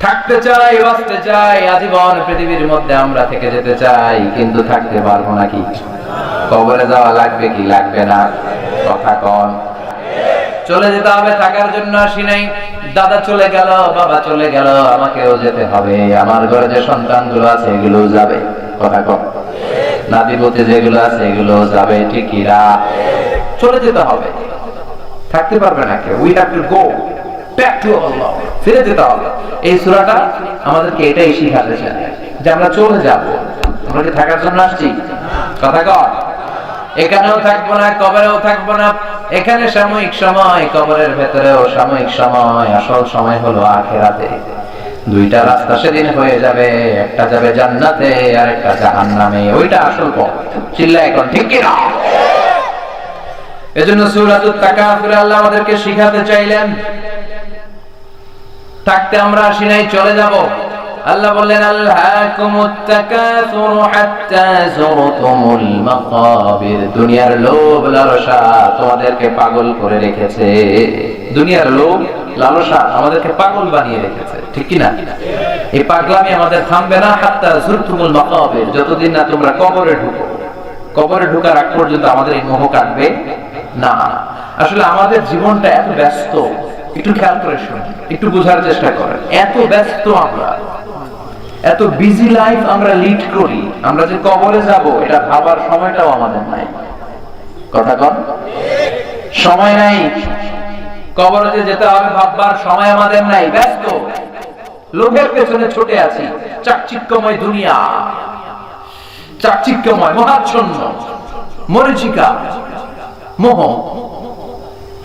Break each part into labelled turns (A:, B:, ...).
A: থাকতে চাই, বাঁচতে চাই, আজীবন পৃথিবীর মধ্যে আমরা থেকে যেতে চাই, কিন্তু থাকতে পারব নাকি কবরে যাওয়া লাগবে কি? লাগবে না। কথা কন। চলে যেতে হবে, থাকার জন্য আসি নাই। দাদা চলে গেল, বাবা চলে গেল, আমাকেও যেতে হবে। আমার ঘরে যে সন্তানগুলো আছে এগুলো যাবে। কথা কন। নাদিপতি যেগুলো আছে এগুলো যাবে ঠিকই রা চলে যেতে হবে। থাকতে পারবে না কেউ। We have to go back to Allah ফিরে যেতে হবে। এই সূরাটা আমাদেরকে এটাই শিখাতে চায় যে আমরা চলে যাব। আমরা থাকার জন্য আসছি? কথা কর এখানেও থাকব না, কবরেও থাকব না। এখানে সাময়িক সময়, কবরের ভেতরেও সাময়িক সময়, আসল সময় হলো আখেরাতে। দুইটা রাস্তা সেদিন হয়ে যাবে, একটা যাবে জান্নাতে, আর একটা জাহান্নামে। ওইটা আসল পথ। চিল্লা এখন, ঠিক কিনা এজন্য সূরাতুত তাকাসুর আল্লাহ আমাদেরকে শিখাতে চাইলেন থাকতে আমরা আসি নাই, চলে যাব। আল্লাহ বললেন দুনিয়ার লোভ লালসা তোমাদেরকে পাগল করে রেখেছে। দুনিয়ার লোভ লালসা আমাদেরকে পাগল বানিয়ে রেখেছে, ঠিক কিনা? এই পাগলামি আমাদের থামবে না, হাত্তা যুরতুমুল মাকাবির। যতদিন না তোমরা কবরে ঢুকো, কবরে ঢোকার আগ পর্যন্ত আমাদের এই মোহ কাটবে না। আসলে আমাদের জীবনটা এত ব্যস্ত একটু খেয়াল করে শুনুন, একটু বোঝার চেষ্টা করেন। এত ব্যস্ত আমরা, এত বিজি লাইফ আমরা লিড করি, আমরা যে কবরে যাব, এটা ভাবার সময়টাও আমাদের নাই। কথা কন? সময় নাই। কবরে যে যেতে হবে ভাববার সময় আমাদের নাই, ব্যস্ত। লোকের পেছনে ছুটে আছি, চাকচিক্যময় দুনিয়া। চাকচিক্যময়, মহাচ্ছন্ন, মরিচিকা, মোহ।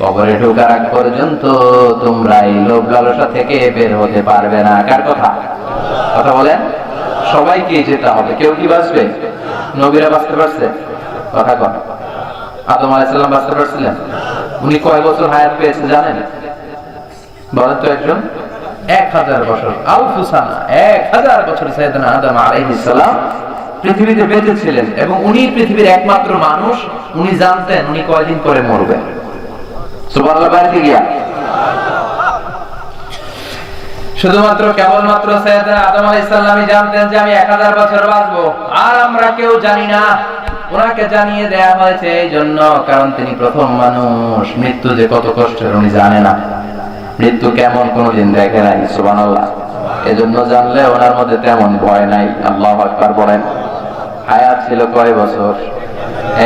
A: কবরে ঢোকার আগ পর্যন্ত তোমরা এই লোভ লালসা থেকে বের হতে পারবে না। কার কথা? কথা বলেন? সবাইকে যেতে হবে। কেউ কি বাঁচবে? নবীরা বাঁচতে পারছে? কথা কন। আদম আলাইসাল্লাম বাঁচতে পারছিলেন? উনি কয় বছর হায়াত পেয়েছে জানেন? বলেন তো একজন। এক হাজার বছর। আলফুসানা এক হাজার বছর সৈয়দনা আদম আলাইহিস পৃথিবীতে বেঁচে ছিলেন এবং উনি পৃথিবীর একমাত্র মানুষ। উনি জানতেন উনি কয়দিন করে মরবেন। শুধুমাত্র কেবলমাত্র আদম আলাইহিস সালামই জানতেন যে আমি 1000 বছর বাঁচবো। আর আমরা কেউ জানি না। ওনাকে জানিয়ে দেয়া হয়েছে এই জন্য, কারণ তিনি প্রথম মানুষ। মৃত্যু যে কত কষ্টের, উনি জানে না। মৃত্যু কেমন, কোনোদিন দেখে নাই, সুবহানাল্লাহ। এজন্য জানলে ওনার মধ্যে তেমন ভয় নাই। আল্লাহ আকবার বলেন। হায়াত ছিল কয় বছর?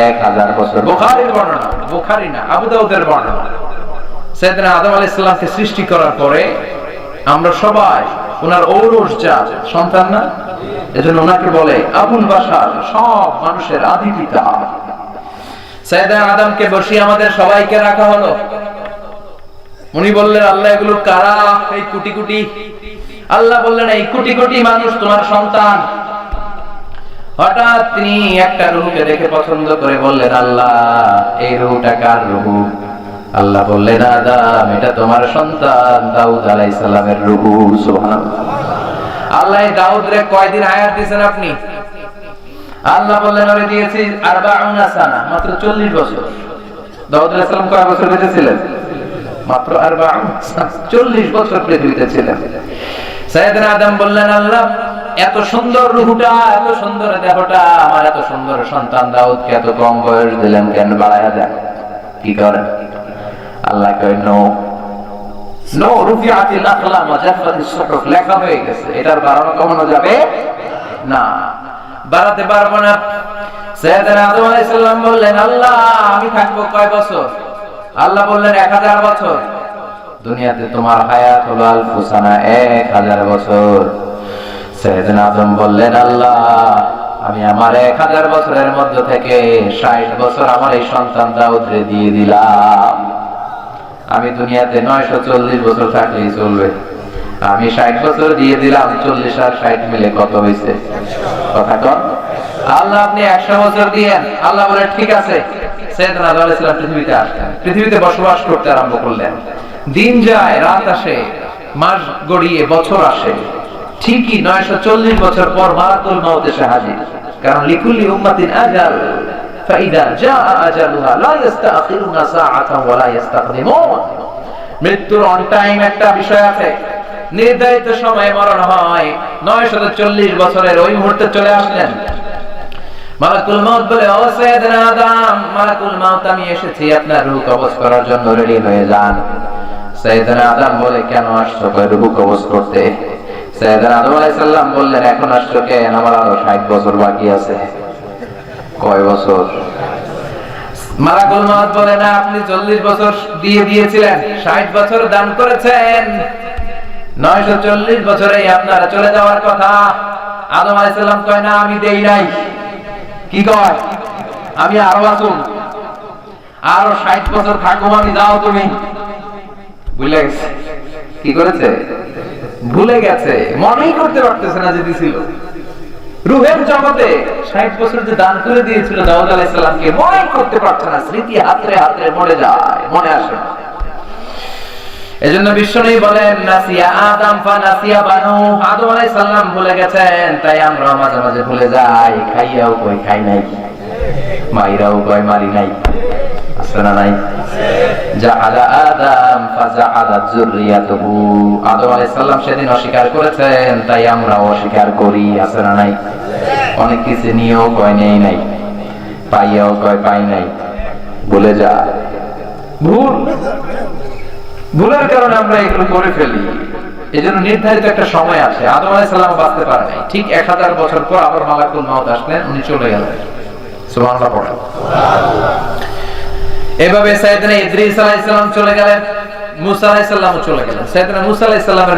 A: এক হাজার বছর বুখারীর বর্ণনা, বুখারী না, আবু দাউদের বর্ণনা। সৈয়দনা আদম আলাইহিস সালামকে সৃষ্টি করার পরে আমরা সবাই ওনার ঔরস জাত, সন্তান না? এজন্য ওনাকে বলে বাসার সব মানুষের আদি পিতা। সৈয়দনা আদমকে বসিয়ে আমাদের সবাইকে রাখা হলো। উনি বললেন, আল্লাহ এগুলো কারা? এই কোটি কোটি? আল্লাহ বললেন, এই কোটি কোটি মানুষ তোমার সন্তান। হঠাৎ তিনি একটা রুহুকে দেখে পছন্দ করে বললেন, আল্লাহ, এই রুহুটা কার রুহু আল্লাহ বললেন, আদাম, এটা তোমার সন্তান দাউদ আলাইহিস সালামের রুহু সুবহানাল্লাহ। আল্লাহ দাউদ রে কয়দিন হায়াত দিয়েছেন আপনি? আল্লাহ বললেন ওরে দিয়েছি আরবাউনা সানা মাত্র 40 বছর। দাউদ আলাইহিস সালাম কয় বছর বেঁচে ছিলেন? মাত্র আরবাউন চল্লিশ বছর পৃথিবীতে ছিলেন। সাইয়েদনা আদম বললেন, আল্লাহ এত সুন্দর রুহুটা এত সুন্দর দেহটা, আমার এত সুন্দর সন্তান দাউদকে এত কম বয়স দিলেন কেন? বাড়ায়া যায় কি করেন? আল্লাহ কয়, নো। নো সুহুফ লেখা হয়ে গেছে। এটার বাড়ানো কমানো যাবে না। বাড়াতে পারব না। আদম আলাইহিস সালাম বললেন, আল্লাহ, আমি থাকব কয় বছর? আল্লাহ বললেন, এক হাজার বছর। দুনিয়াতে তোমার হায়াত হলো আলফুসানা, এক হাজার বছর। সৈয়দনা আদম বললেন, আল্লাহ, আমি আমার এক হাজার বছরের মধ্য থেকে ষাট বছর আমার এই সন্তান দাউদরে দিয়ে দিলাম। আমি দুনিয়াতে নয়শো চল্লিশ বছর থাকলেই চলবে। আমি ষাট বছর দিয়ে দিলাম, চল্লিশ আর ষাট মিলে কত হয়েছে? কথা কন। আল্লাহ, আপনি একশো বছর দিয়েন। আল্লাহ বলে, ঠিক আছে। পৃথিবীতে আসলেন। পৃথিবীতে বসবাস করতে আরম্ভ করলেন। দিন যায়, রাত আসে, মাস গড়িয়ে বছর আসে। ঠিকই নয়শো চল্লিশ বছর পর মারাতুল মাউতে সাহায্য কারণ লিকুলি উম্মাতিন আজাল, ফাইদা যা আজালুহা লা ইস্তাখিরুনা সাআতা ওয়া লা ইস্তাখদিমুন মৃত্যুর অন টাইম একটা বিষয় আছে। নির্ধারিত সময়ে মরণ হয়। নয় চল্লিশ বছরের ওই মুহূর্তে চলে আসলেন। মালাকুল মাউত বলে, ও সাইয়েদনা আদম মালাকুল মাউত, আমি এসেছি আপনার রূহ কবজ করার জন্য রেডি হয়ে যান। সাইয়েদনা আদম বলে, কেন আসছো রূহ কবজ করতে? বললেন, এখন আসছো কেন আমার আরও 60 বছর বাকি আছে। কয় বছর? মালাকুল মাউত বলে না আপনি 40 বছর দিয়ে দিয়েছিলেন 60 বছর দান করেছেন। 940 বছরেই আপনারা চলে যাওয়ার কথা। আদম আলাইহিস সালাম কয়, না, আমি দেই নাই। কি কয়? আমি আরও আসুন আরও ষাট বছর থাকব আমি, যাও তুমি। গেছে কি করেছে? ভুলে গেছে, মনেই করতে পারতেছে না যে দিছিল রুহের জগতে ষাট বছর যে দান করে দিয়েছিল দাউদ আলাইসাল্লামকে মনে করতে পারছে না, স্মৃতি হাতরে হাতরে মরে যায়, মনে আসে না। এজন্য বলেন, নাসিয়া আদম ফা নাসিয়া বানু। আদম আলাইহিস সালাম ভুলে গেছেন, তাই আমরা মাঝে মাঝে ভুলে যাই, খাইয়াও কই খাই নাই, মাইরাও কই মারি নাই। আছে না নাই? ভুলের কারণে আমরা এগুলো করে ফেলি। এই জন্য নির্ধারিত একটা সময় আছে, আদম আলাই সাল্লাম বাঁচতে পারে নাই। ঠিক এক হাজার বছর পর আবার মালাকুল মাউত আসলেন, উনি চলে গেলেন। এভাবে সাইয়েদনা ইদ্রিস আলাইহিস চলে গেলেন, মুসা চলে গেলেন। মুসা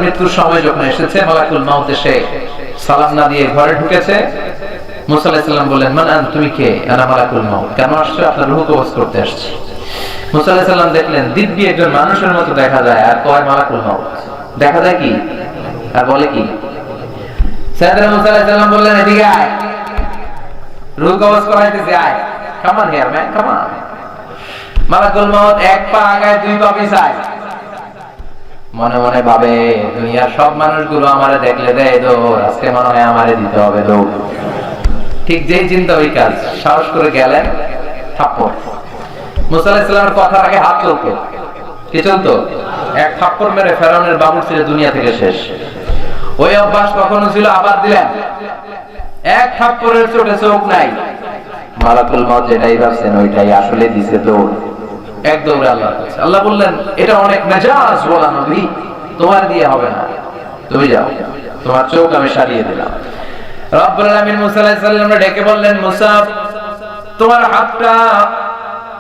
A: মৃত্যুর সময় যখন এসেছে, মালাকুল মাউত এসে সালাম না দিয়ে ঘরে ঢুকেছে। মুসা বললেন, মান আন, তুমি কে? আনা মালাকুল মাউত। কেন আসছো? আপনার রূহ কবজ করতে আসছি। মুসা দেখলেন, দিব্যি একজন মানুষের মতো দেখা যায়, আর কয় মালাকুল মাউত? দেখা যায় কি? আর বলে কি? সাইয়েদনা মুসা আলাইহিস বললেন, এদিকে আয়। রূহ কবজ করাইতেছে, আয়। Come on here man come on মালাকুল মউত এক পা আগায় দুই পা পিছায়। মনে মনে ভাবে, দুনিয়ার সব মানুষগুলো আমারে দেখলে দেয় দৌড়, আজকে মনে হয় আমারে দিতে হবে দৌড়। ঠিক যেই চিন্তা ওই কাজ, সাহস করে গেলেন, থাপ্পড়। মুসা আলাইহিস সালামের কথার আগে হাত চলতো কি চলতো? এক থাপ্পড় মেরে ফেরাউনের বাবুর ছিল দুনিয়া থেকে শেষ। ওই অভ্যাস কখনো ছিল, আবার দিলেন। এক থাপ্পড়ের চোটে চোখ নাই। মালাকুল মত যেটাই ভাবছেন, ওইটাই আসলে দিছে দৌড়। এক দৌড়ে কাছে। আল্লাহ বললেন, এটা অনেক মেজাজ বলা নবী, তোমার দিয়ে হবে না। তুমি যাও। তোমার চোখ আমি সারিয়ে দিলাম। আলামিন মুসা আলাইহিস ডেকে বললেন, মুসা, তোমার হাতটা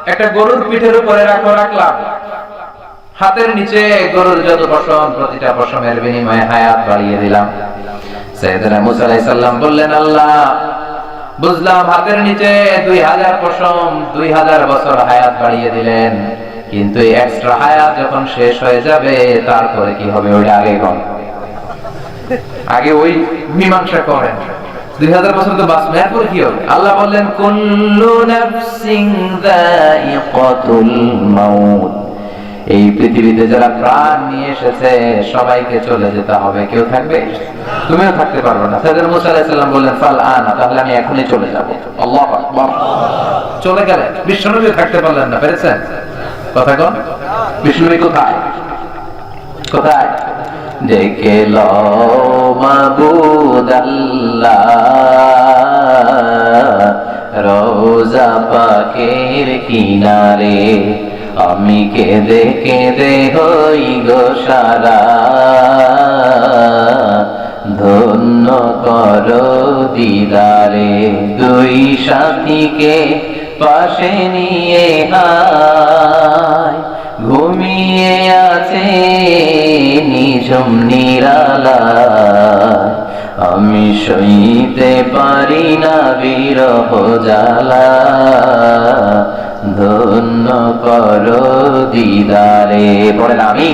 A: একটা গরুর পিঠের উপরে রাখো, রাখলাম। হাতের নিচে গরুর যত পশম, প্রতিটা পশমের বিনিময়ে হায়াত বাড়িয়ে দিলাম। সাইয়েদনা মুসা আলাইহিস সালাম বললেন, আল্লাহ বুঝলাম হাতের নিচে দুই হাজার পশম, দুই হাজার বছর হায়াত বাড়িয়ে দিলেন। কিন্তু এক্সট্রা হায়াত যখন শেষ হয়ে যাবে, তারপরে কি হবে ওইটা আগে কর আগে ওই মীমাংসা করেন। দুই হাজার বছর তো বাঁচবে, এরপর কি হবে? আল্লাহ বললেন, কুল্লু নাফসিং যায়িকাতুল মাউত। এই পৃথিবীতে যারা প্রাণ নিয়ে এসেছে, সবাইকে চলে যেতে হবে। কেউ থাকবে? তুমিও থাকতে পারবে না। সাইয়েদনা মুসা আলাইহিস বললেন, ফাল আনা, তাহলে আমি এখনই চলে যাব। আল্লাহু আকবার। চলে গেলেন বিশ্বনবী থাকতে পারলেন না, পেরেছেন? কথা কোন। বিশ্বনবী কোথায়? কোথায়? ডেকে লো মাবুদ আল্লাহ রোজা পাকের কিনারে। আমি কেঁদে কেঁদে হই গো সারা। ধন্য করো দিদারে, দুই সাথীকে পাশে নিয়ে ঘুমিয়ে আছে নিঝুম নিরালা আমি সইতে পারি না বিরহ জ্বালা। ধন্য করো দিদারে। পড়েন আমি